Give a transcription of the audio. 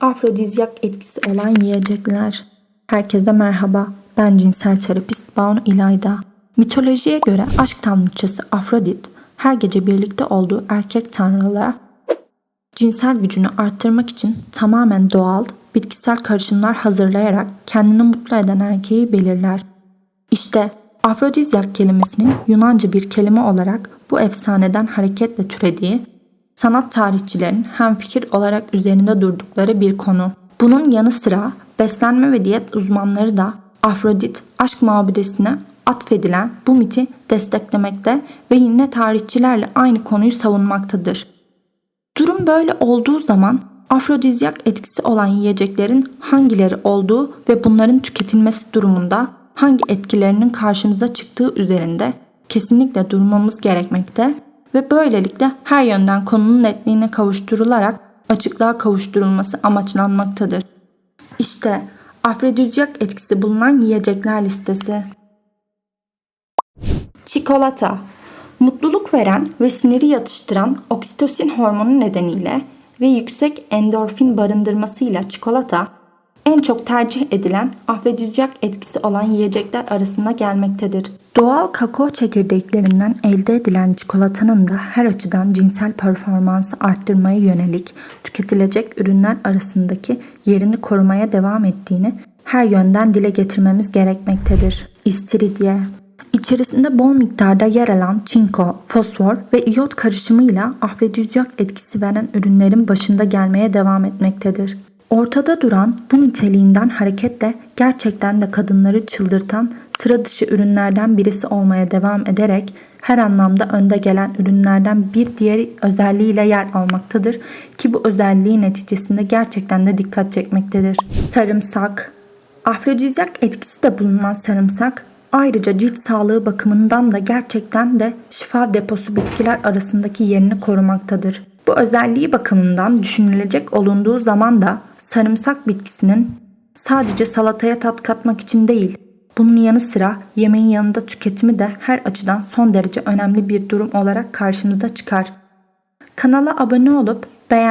Afrodizyak etkisi olan yiyecekler. Herkese merhaba. Ben cinsel terapist Banu İlayda. Mitolojiye göre aşk tanrıçası Afrodit her gece birlikte olduğu erkek tanrılara cinsel gücünü arttırmak için tamamen doğal, bitkisel karışımlar hazırlayarak kendini mutlu eden erkeği belirler. İşte Afrodizyak kelimesinin Yunanca bir kelime olarak bu efsaneden hareketle türediği sanat tarihçilerin hemfikir olarak üzerinde durdukları bir konu. Bunun yanı sıra beslenme ve diyet uzmanları da Afrodit aşk mabudesine atfedilen bu miti desteklemekte ve yine tarihçilerle aynı konuyu savunmaktadır. Durum böyle olduğu zaman afrodizyak etkisi olan yiyeceklerin hangileri olduğu ve bunların tüketilmesi durumunda hangi etkilerinin karşımıza çıktığı üzerinde kesinlikle durmamız gerekmekte ve böylelikle her yönden konunun netliğine kavuşturularak açıklığa kavuşturulması amaçlanmaktadır. İşte afrodizyak etkisi bulunan yiyecekler listesi. Çikolata Mutluluk veren ve siniri yatıştıran oksitosin hormonu nedeniyle ve yüksek endorfin barındırmasıyla çikolata en çok tercih edilen afrodizyak etkisi olan yiyecekler arasında gelmektedir. Doğal kakao çekirdeklerinden elde edilen çikolatanın da her açıdan cinsel performansı arttırmaya yönelik tüketilecek ürünler arasındaki yerini korumaya devam ettiğini her yönden dile getirmemiz gerekmektedir. İstiridye İçerisinde bol miktarda yer alan çinko, fosfor ve iyot karışımıyla afrodizyak etkisi veren ürünlerin başında gelmeye devam etmektedir. Ortada duran bu niteliğinden hareketle gerçekten de kadınları çıldırtan sıra dışı ürünlerden birisi olmaya devam ederek her anlamda önde gelen ürünlerden bir diğer özelliğiyle yer almaktadır ki bu özelliği neticesinde gerçekten de dikkat çekmektedir. Sarımsak Afrodizyak etkisi de bulunan sarımsak Ayrıca cilt sağlığı bakımından da gerçekten de şifa deposu bitkiler arasındaki yerini korumaktadır. Bu özelliği bakımından düşünülecek olunduğu zaman da sarımsak bitkisinin sadece salataya tat katmak için değil, bunun yanı sıra yemeğin yanında tüketimi de her açıdan son derece önemli bir durum olarak karşımıza çıkar. Kanala abone olup